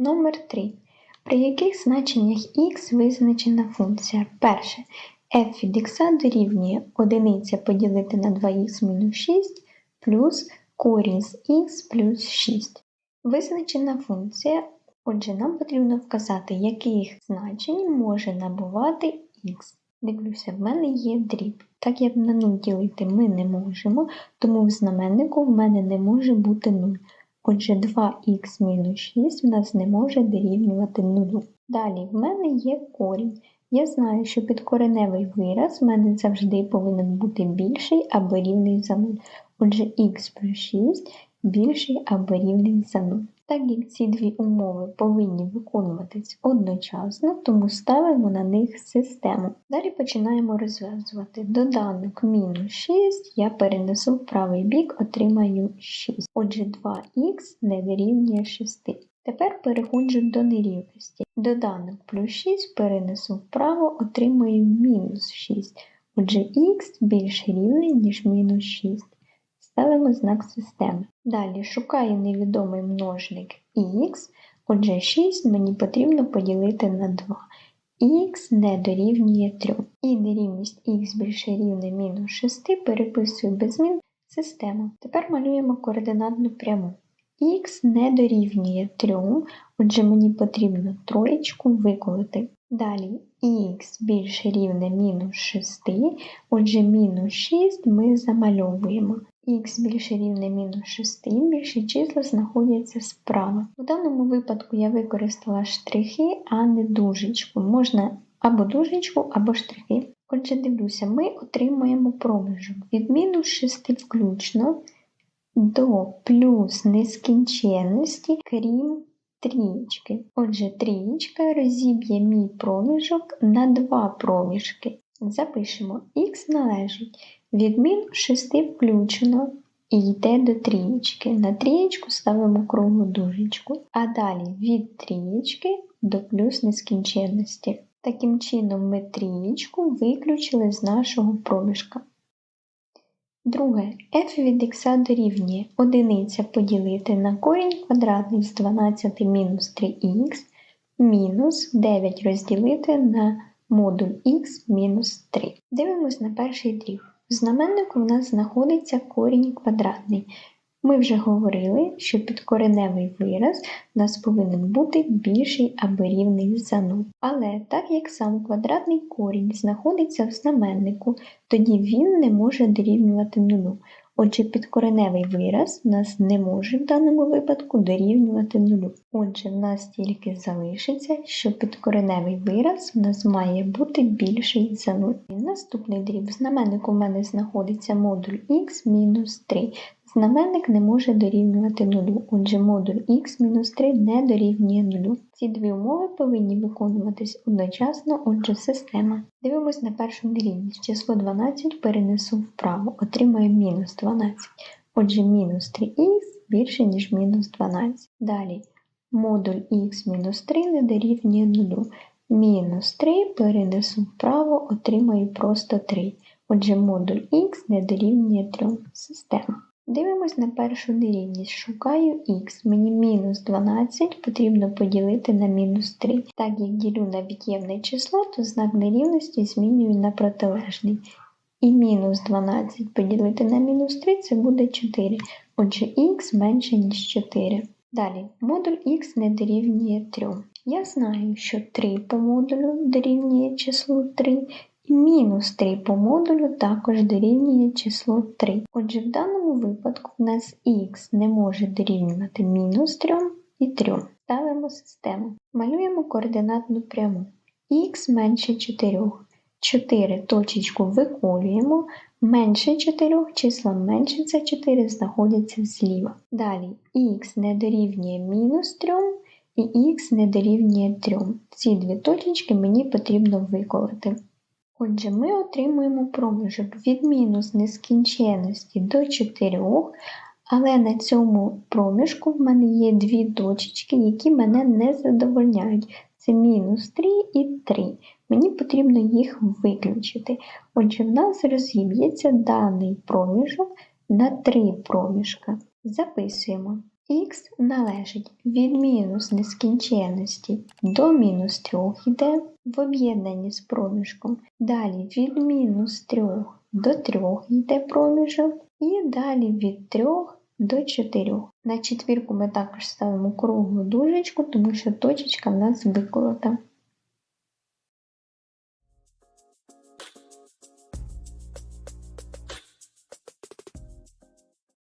Номер 3. При яких значеннях х визначена функція? Перше. f від х дорівнює 1 поділити на 2х мінус 6 плюс корінь з х плюс 6. Визначена функція, отже, нам потрібно вказати, яких значень може набувати х. Дивлюся, в мене є дріб. Так як на 0 ділити ми не можемо, тому в знаменнику в мене не може бути 0. Отже, 2х мінус 6 в нас не може дорівнювати 0. Далі в мене є корінь. Я знаю, що підкореневий вираз в мене завжди повинен бути більший або рівний за 0. Отже, х плюс 6 більший або рівний за 0. Так як ці дві умови повинні виконуватись одночасно, тому ставимо на них систему. Далі починаємо розв'язувати. Доданок мінус 6 я перенесу в правий бік, отримаю 6. Отже, 2х не дорівнює 6. Тепер переходжу до нерівності. Доданок плюс 6 перенесу вправо, отримаю мінус 6. Отже, х більш рівний, ніж мінус 6. Ставимо знак системи. Далі шукаю невідомий множник х, отже 6 мені потрібно поділити на 2. х не дорівнює 3. І нерівність х більше рівне мінус 6 переписую без змін систему. Тепер малюємо координатну пряму. х не дорівнює 3, отже мені потрібно троєчку виколити. Далі х більше рівне мінус 6, отже мінус 6 ми замальовуємо. Х більше рівне мінус 6, більші числа знаходяться справа. У даному випадку я використала штрихи, а не дужечку. Можна або дужечку, або штрихи. Отже, дивлюся, ми отримуємо проміжок від мінус 6 включно до плюс нескінченності, крім трієчки. Отже, трієчка розіб'є мій проміжок на два проміжки. Запишемо, х належить від мінус 6 включено і йде до трієчки. На трієчку ставимо круглу дужечку, а далі від трієчки до плюс нескінченності. Таким чином ми трієчку виключили з нашого проміжка. Друге, f від х дорівнює 1 поділити на корінь квадратний з 12 мінус 3х мінус 9 розділити на модуль х мінус 3. Дивимось на перший дріб. В знаменнику в нас знаходиться корінь квадратний. Ми вже говорили, що підкореневий вираз у нас повинен бути більший або рівний за 0. Але так як сам квадратний корінь знаходиться в знаменнику, тоді він не може дорівнювати 0. Отже, підкореневий вираз у нас не може в даному випадку дорівнювати нулю. Отже, в нас тільки залишиться, що підкореневий вираз у нас має бути більший за 0. Наступний дріб знаменник у мене знаходиться модуль х мінус 3. Знаменник не може дорівнювати 0, отже модуль х-3 не дорівнює 0. Ці дві умови повинні виконуватись одночасно, отже система. Дивимось на першу нерівність. Число 12 перенесу вправо, отримаю мінус 12. Отже, мінус 3х більше, ніж мінус 12. Далі модуль х-3 не дорівнює 0. Мінус 3 перенесу вправо, отримаю просто 3. Отже, модуль х не дорівнює 3. Система. Дивимось на першу нерівність. Шукаю х. Мені мінус 12 потрібно поділити на мінус 3. Так як ділю на від'ємне число, то знак нерівності змінюю на протилежний. І мінус 12 поділити на мінус 3 це буде 4. Отже, х менше, ніж 4. Далі, модуль х не дорівнює 3. Я знаю, що 3 по модулю дорівнює числу 3, і мінус 3 по модулю також дорівнює число 3. Отже, в даному випадку в нас х не може дорівнювати мінус 3 і 3. Ставимо систему. Малюємо координатну пряму. х менше 4. 4 точечку виколюємо, менше 4 числа менше за 4 знаходяться зліва. Далі х не дорівнює мінус 3 і х не дорівнює 3. Ці дві точечки мені потрібно виколити. Отже, ми отримуємо проміжок від мінус нескінченності до 4, але на цьому проміжку в мене є дві точечки, які мене не задовольняють. Це мінус 3 і 3. Мені потрібно їх виключити. Отже, в нас розіб'ється даний проміжок на три проміжка. Записуємо Х належить від мінус нескінченності до мінус 3 йде в об'єднанні з проміжком. Далі від мінус 3 до 3 йде проміжок, і далі від 3 до 4. На четвірку ми також ставимо круглу дужечку, тому що точечка в нас виколота.